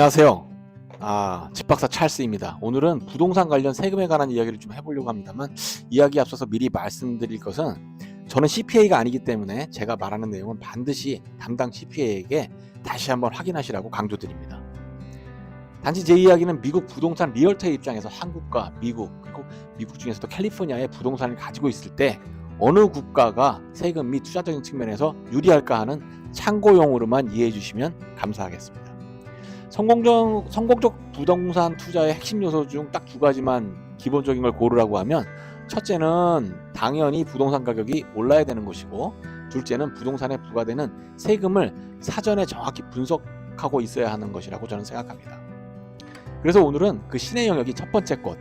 안녕하세요. 아, 집박사 찰스입니다. 오늘은 부동산 관련 세금에 관한 이야기를 좀 해보려고 합니다만 이야기 앞서서 미리 말씀드릴 것은 저는 CPA가 아니기 때문에 제가 말하는 내용은 반드시 담당 CPA에게 다시 한번 확인하시라고 강조드립니다. 단지 제 이야기는 미국 부동산 리얼터의 입장에서 한국과 미국 그리고 미국 중에서도 캘리포니아의 부동산을 가지고 있을 때 어느 국가가 세금 및 투자적인 측면에서 유리할까 하는 참고용으로만 이해해 주시면 감사하겠습니다. 성공적, 성공적 부동산 투자의 핵심 요소 중 딱 두 가지만 기본적인 걸 고르라고 하면 첫째는 당연히 부동산 가격이 올라야 되는 것이고 둘째는 부동산에 부과되는 세금을 사전에 정확히 분석하고 있어야 하는 것이라고 저는 생각합니다. 그래서 오늘은 그 신의 영역이 첫 번째 것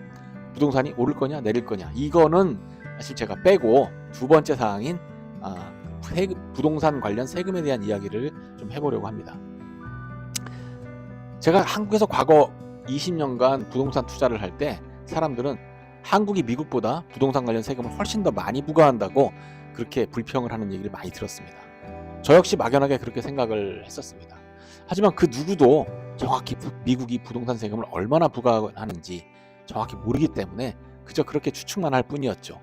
부동산이 오를 거냐 내릴 거냐 이거는 사실 제가 빼고 두 번째 사항인 아, 부동산 관련 세금에 대한 이야기를 좀 해보려고 합니다. 제가 한국에서 과거 20년간 부동산 투자를 할 때 사람들은 한국이 미국보다 부동산 관련 세금을 훨씬 더 많이 부과한다고 그렇게 불평을 하는 얘기를 많이 들었습니다. 저 역시 막연하게 그렇게 생각을 했었습니다. 하지만 그 누구도 정확히 부- 미국이 부동산 세금을 얼마나 부과하는지 정확히 모르기 때문에 그저 그렇게 추측만 할 뿐이었죠.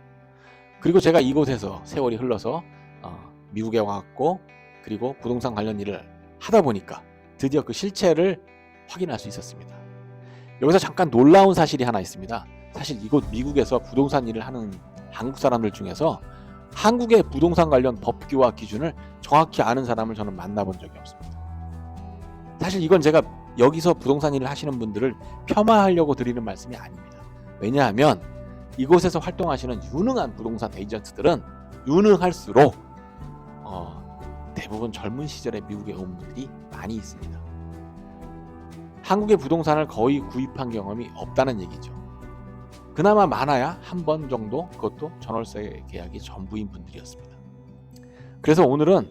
그리고 제가 이곳에서 세월이 흘러서 어, 미국에 와갖고 그리고 부동산 관련 일을 하다 보니까 드디어 그 실체를 확인할 수 있었습니다. 여기서 잠깐 놀라운 사실이 하나 있습니다. 사실 이곳 미국에서 부동산 일을 하는 한국 사람들 중에서 한국의 부동산 관련 법규와 기준을 정확히 아는 사람을 저는 만나본 적이 없습니다. 사실 이건 제가 여기서 부동산 일을 하시는 분들을 폄하하려고 드리는 말씀이 아닙니다. 왜냐하면 이곳에서 활동하시는 유능한 부동산 에이전트들은 유능할수록 어, 대부분 젊은 시절에 미국에 온 분들이 많이 있습니다. 한국의 부동산을 거의 구입한 경험이 없다는 얘기죠. 그나마 많아야 한 번 정도 그것도 전월세 계약이 전부인 분들이었습니다. 그래서 오늘은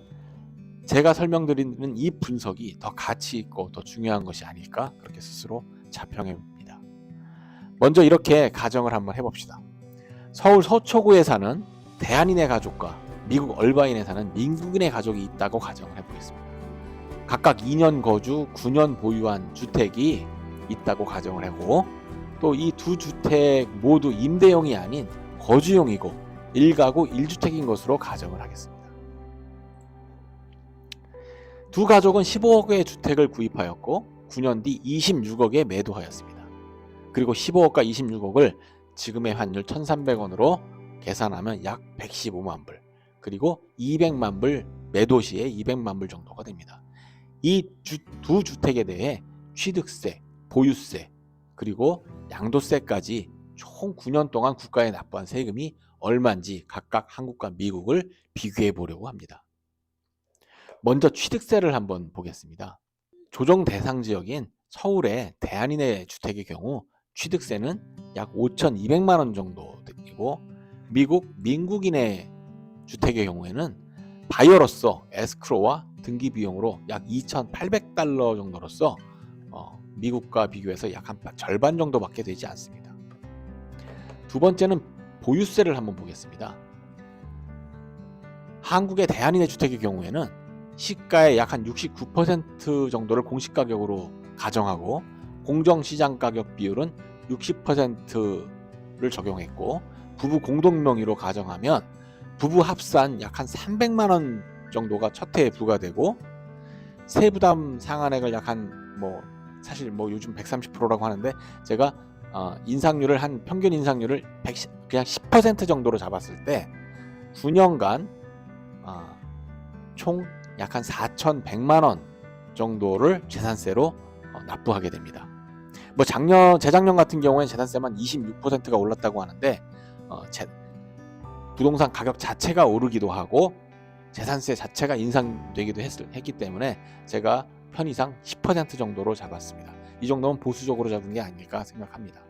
제가 설명드리는 이 분석이 더 가치 있고 더 중요한 것이 아닐까 그렇게 스스로 자평해 봅니다. 먼저 이렇게 가정을 한번 해봅시다. 서울 서초구에 사는 대한인의 가족과 미국 얼바인에 사는 민국인의 가족이 있다고 가정을 해보겠습니다. 각각 2년 거주, 9년 보유한 주택이 있다고 가정을 하고 또 이 두 주택 모두 임대용이 아닌 거주용이고 1가구 1주택인 것으로 가정을 하겠습니다. 두 가족은 15억의 주택을 구입하였고 9년 뒤 26억에 매도하였습니다. 그리고 15억과 26억을 지금의 환율 1,300원으로 계산하면 약 115만 불, 그리고 200만 불 매도 시에 200만 불 정도가 됩니다. 이 두 주택에 대해 취득세, 보유세, 그리고 양도세까지 총 9년 동안 국가에 납부한 세금이 얼마인지 각각 한국과 미국을 비교해 보려고 합니다. 먼저 취득세를 한번 보겠습니다. 조정 대상 지역인 서울의 대한인의 주택의 경우 취득세는 약 5,200만 원 정도 되고 미국 민국인의 주택의 경우에는 바이어로서 에스크로와 등기 비용으로 약 2,800달러 정도로서 어, 미국과 비교해서 약 한 절반 정도밖에 되지 않습니다. 두 번째는 보유세를 한번 보겠습니다. 한국의 대한인의 주택의 경우에는 시가의 약 한 69% 정도를 공시 가격으로 가정하고 공정 시장 가격 비율은 60%를 적용했고 부부 공동 명의로 가정하면 부부 합산 약 한 300만 원 정도가 첫 해에 부과되고 세부담 상한액을 약 한 뭐 사실 뭐 요즘 130%라고 하는데 제가 어, 인상률을 한 평균 인상률을 110, 그냥 10% 정도로 잡았을 때 9년간 어, 총약 한 4,100만 원 정도를 재산세로 어, 납부하게 됩니다. 뭐 작년 재작년 같은 경우에는 재산세만 26%가 올랐다고 하는데 어, 제, 부동산 가격 자체가 오르기도 하고 재산세 자체가 인상되기도 했, 했기 때문에 제가 편의상 10% 정도로 잡았습니다. 이 정도면 보수적으로 잡은 게 아닐까 생각합니다.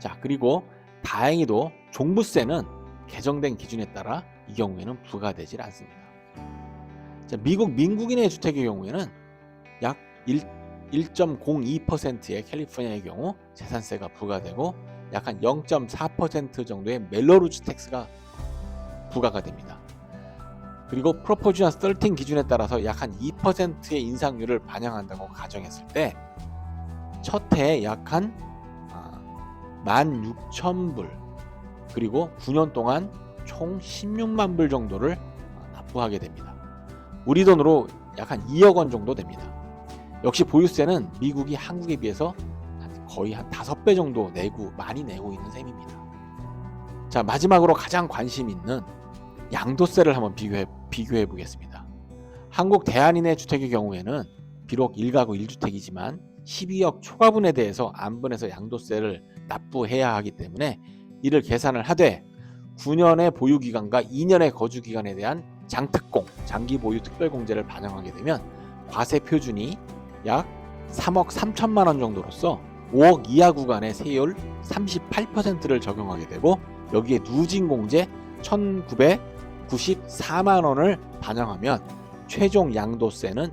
자 그리고 다행히도 종부세는 개정된 기준에 따라 이 경우에는 부과되질 않습니다. 자, 미국 민국인의 주택의 경우에는 약 1, 1.02%의 캘리포니아의 경우 재산세가 부과되고 약 한 0.4% 정도의 멜로루즈 텍스가 부과가 됩니다. 그리고 프로포지션 13 기준에 따라서 약 한 2%의 인상률을 반영한다고 가정했을 때 첫 해에 약 한 16,000불 그리고 9년 동안 총 16만 불 정도를 어, 납부하게 됩니다. 우리 돈으로 약 한 2억 원 정도 됩니다. 역시 보유세는 미국이 한국에 비해서 한 거의 한 5배 정도 내고 많이 내고 있는 셈입니다. 자, 마지막으로 가장 관심 있는 양도세를 한번 비교해 비교해 보겠습니다. 한국 대한인의 주택의 경우에는 비록 1가구 1주택이지만 12억 초과분에 대해서 안분해서 양도세를 납부해야 하기 때문에 이를 계산을 하되 9년의 보유 기간과 2년의 거주 기간에 대한 장특공, 장기 보유 특별공제를 반영하게 되면 과세 표준이 약 3억 3천만 원 정도로서 5억 이하 구간의 세율 38%를 적용하게 되고 여기에 누진 공제 1,994만 원을 반영하면 최종 양도세는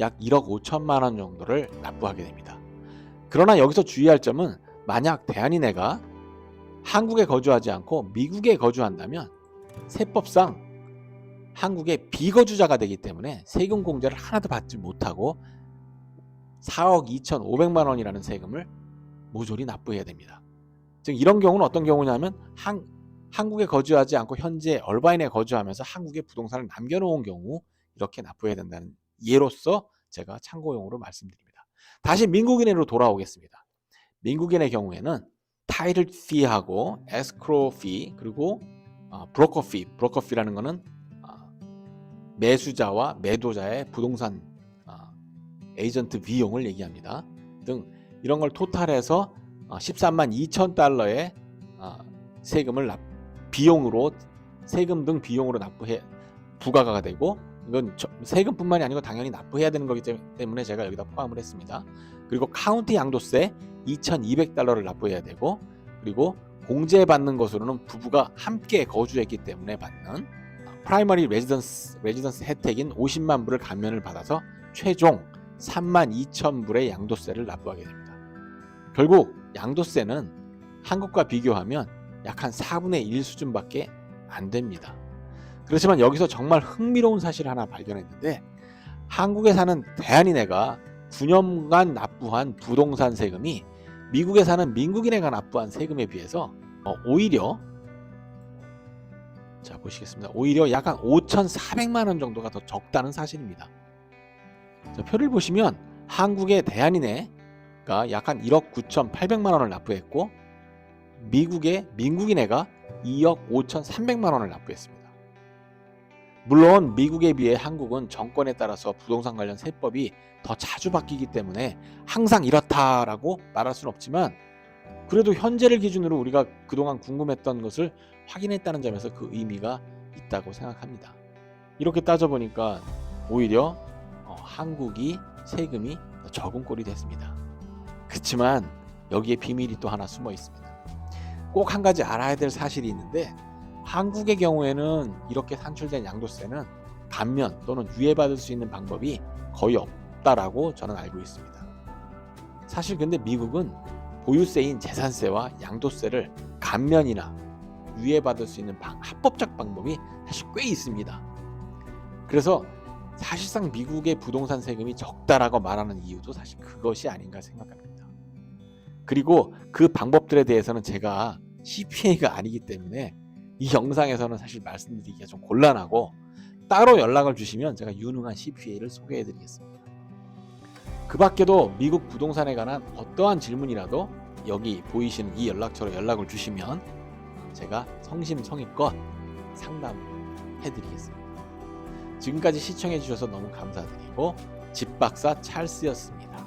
약 1억 5천만 원 정도를 납부하게 됩니다. 그러나 여기서 주의할 점은 만약 대한인회가 한국에 거주하지 않고 미국에 거주한다면 세법상 한국의 비거주자가 되기 때문에 세금 공제를 하나도 받지 못하고 4억 2,500만 원이라는 세금을 모조리 납부해야 됩니다. 즉 이런 경우는 어떤 경우냐면 한, 한국에 거주하지 않고 현재 얼바인에 거주하면서 한국에 부동산을 남겨놓은 경우 이렇게 납부해야 된다는 예로서 제가 참고용으로 말씀드립니다. 다시 민국인으로 돌아오겠습니다. 민국인의 경우에는 타이틀 피하고 에스크로 피 그리고 어, 브로커 피 브로커 피라는 것은 어, 매수자와 매도자의 부동산 어, 에이전트 비용을 얘기합니다. 등 이런 걸 토탈해서 어, 13만 2천 달러의 어, 세금을 납, 비용으로 세금 등 비용으로 납부해 부과가 되고 이건 저- 세금뿐만이 아니고 당연히 납부해야 되는 거기 때- 때문에 제가 여기다 포함을 했습니다. 그리고 카운티 양도세 2,200달러를 납부해야 되고 그리고 공제받는 것으로는 부부가 함께 거주했기 때문에 받는 프라이머리 레지던스 레지던스 혜택인 50만 불을 감면을 받아서 최종 3만 2천 불의 양도세를 납부하게 됩니다. 결국 양도세는 한국과 비교하면 약 한 4분의 1 수준밖에 안 됩니다. 그렇지만 여기서 정말 흥미로운 사실을 하나 발견했는데 한국에 사는 대한인회가 9년간 납부한 부동산 세금이 미국에 사는 민국인회가 납부한 세금에 비해서 어, 오히려 자 보시겠습니다. 오히려 약 한 5,400만 원 정도가 더 적다는 사실입니다. 자, 표를 보시면 한국의 대한인회가 약 한 1억 9,800만 원을 납부했고 미국의 민국인회가 2억 5,300만 원을 납부했습니다. 물론 미국에 비해 한국은 정권에 따라서 부동산 관련 세법이 더 자주 바뀌기 때문에 항상 이렇다라고 말할 수는 없지만 그래도 현재를 기준으로 우리가 그동안 궁금했던 것을 확인했다는 점에서 그 의미가 있다고 생각합니다. 이렇게 따져보니까 오히려 어, 한국이 세금이 더 적은 꼴이 됐습니다. 그렇지만 여기에 비밀이 또 하나 숨어 있습니다. 꼭 한 가지 알아야 될 사실이 있는데 한국의 경우에는 이렇게 산출된 양도세는 감면 또는 유예받을 수 있는 방법이 거의 없다라고 저는 알고 있습니다. 사실 근데 미국은 보유세인 재산세와 양도세를 감면이나 유예받을 수 있는 방- 합법적 방법이 사실 꽤 있습니다. 그래서 사실상 미국의 부동산 세금이 적다라고 말하는 이유도 사실 그것이 아닌가 생각합니다. 그리고 그 방법들에 대해서는 제가 CPA가 아니기 때문에 이 영상에서는 사실 말씀드리기가 좀 곤란하고 따로 연락을 주시면 제가 유능한 CPA를 소개해 드리겠습니다. 그 밖에도 미국 부동산에 관한 어떠한 질문이라도 여기 보이시는 이 연락처로 연락을 주시면 제가 성심성의껏 상담해 드리겠습니다. 지금까지 시청해 주셔서 너무 감사드리고 집박사 찰스였습니다.